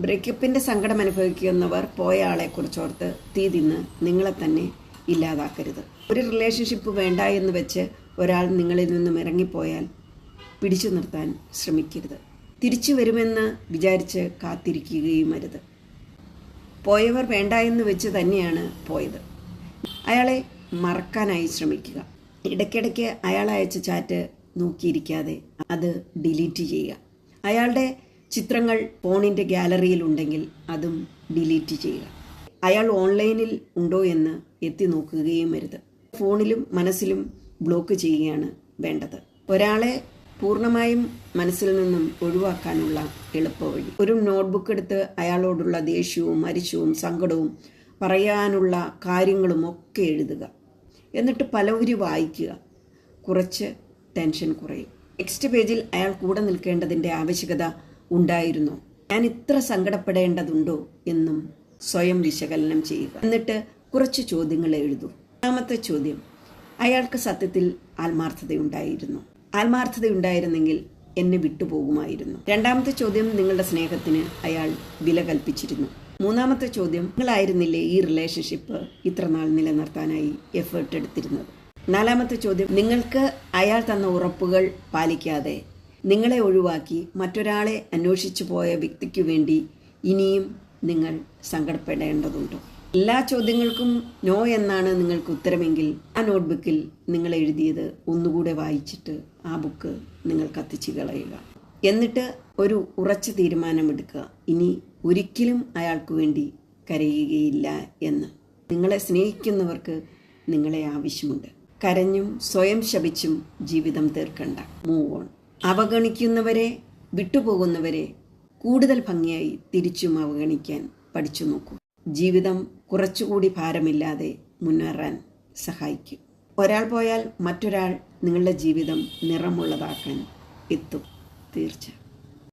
ബ്രേക്കപ്പിന്റെ സങ്കടം അനുഭവിക്കുന്നവർ പോയ ആളെക്കുറിച്ചോർത്ത് തീ തിന്ന് നിങ്ങളെ തന്നെ ഇല്ലാതാക്കരുത്. ഒരു റിലേഷൻഷിപ്പ് വേണ്ട എന്ന് വെച്ച് ഒരാൾ നിങ്ങളിൽ നിന്നും ഇറങ്ങിപ്പോയാൽ പിടിച്ചു നിർത്താൻ ശ്രമിക്കരുത്. തിരിച്ചു വരുമെന്ന് വിചാരിച്ച് കാത്തിരിക്കുകയും അരുത്. പോയവർ വേണ്ട എന്ന് വെച്ച് തന്നെയാണ് പോയത്. അയാളെ മറക്കാനായി ശ്രമിക്കുക. ഇടയ്ക്കിടയ്ക്ക് അയാൾ അയച്ച ചാറ്റ് നോക്കിയിരിക്കാതെ അത് ഡിലീറ്റ് ചെയ്യുക. അയാളുടെ ചിത്രങ്ങൾ ഫോണിന്റെ ഗാലറിയിൽ ഉണ്ടെങ്കിൽ അതും ഡിലീറ്റ് ചെയ്യുക. അയാൾ ഓൺലൈനിൽ ഉണ്ടോ എന്ന് എത്തി നോക്കുകയും വരുത് ഫോണിലും മനസ്സിലും ബ്ലോക്ക് ചെയ്യുകയാണ് വേണ്ടത്. ഒരാളെ പൂർണമായും മനസ്സിൽ നിന്നും ഒഴിവാക്കാനുള്ള എളുപ്പവഴി. ഒരു നോട്ട്ബുക്ക് എടുത്ത് അയാളോടുള്ള ദേഷ്യവും മരിച്ചവും സങ്കടവും പറയാനുള്ള കാര്യങ്ങളും ഒക്കെ എഴുതുക. എന്നിട്ട് പലവരും വായിക്കുക. കുറച്ച് ടെൻഷൻ കുറയും. നെക്സ്റ്റ് പേജിൽ അയാൾ കൂടെ നിൽക്കേണ്ടതിന്റെ ആവശ്യകത ഉണ്ടായിരുന്നോ. ഞാൻ ഇത്ര സങ്കടപ്പെടേണ്ടതുണ്ടോ എന്നും സ്വയം വിശകലനം ചെയ്യുക. എന്നിട്ട് കുറച്ച് ചോദ്യങ്ങൾ എഴുതൂ. രണ്ടാമത്തെ ചോദ്യം അയാൾക്ക് സത്യത്തിൽ ആത്മാർത്ഥതയുണ്ടായിരുന്നു. ആത്മാർത്ഥതയുണ്ടായിരുന്നെങ്കിൽ എന്നെ വിട്ടുപോകുമായിരുന്നു. രണ്ടാമത്തെ ചോദ്യം നിങ്ങളുടെ സ്നേഹത്തിന് അയാൾ വില കൽപ്പിച്ചിരുന്നു. മൂന്നാമത്തെ ചോദ്യം നിങ്ങളായിരുന്നില്ലേ ഈ റിലേഷൻഷിപ്പ് ഇത്ര നാൾ നിലനിർത്താനായി എഫേർട്ട് എടുത്തിരുന്നത്? നാലാമത്തെ ചോദ്യം നിങ്ങൾക്ക് അയാൾ തന്ന ഉറപ്പുകൾ പാലിക്കാതെ നിങ്ങളെ ഒഴിവാക്കി മറ്റൊരാളെ അന്വേഷിച്ചു പോയ വ്യക്തിക്കു വേണ്ടി ഇനിയും നിങ്ങൾ സങ്കടപ്പെടേണ്ടതുണ്ടോ. എല്ലാ ചോദ്യങ്ങൾക്കും നോ എന്നാണ് നിങ്ങൾക്ക് ഉത്തരമെങ്കിൽ ആ നോട്ട്ബുക്കിൽ നിങ്ങൾ എഴുതിയത് ഒന്നുകൂടെ വായിച്ചിട്ട് ആ ബുക്ക് നിങ്ങൾ കത്തിച്ചു കളയുക. എന്നിട്ട് ഒരു ഉറച്ച തീരുമാനമെടുക്കുക. ഇനി ഒരിക്കലും അയാൾക്ക് വേണ്ടി കരയുകയില്ല എന്ന്. നിങ്ങളെ സ്നേഹിക്കുന്നവർക്ക് നിങ്ങളെ ആവശ്യമുണ്ട്. കരഞ്ഞും സ്വയം ശപിച്ചും ജീവിതം തീർക്കണ്ട. മൂവ് ഓൺ അവഗണിക്കുന്നവരെ വിട്ടുപോകുന്നവരെ കൂടുതൽ ഭംഗിയായി തിരിച്ചും അവഗണിക്കാൻ പഠിച്ചു നോക്കൂ. ജീവിതം കുറച്ചുകൂടി ഭാരമില്ലാതെ മുന്നേറാൻ സഹായിക്കും. ഒരാൾ പോയാൽ മറ്റൊരാൾ നിങ്ങളുടെ ജീവിതം നിറമുള്ളതാക്കാൻ എത്തും. തീർച്ച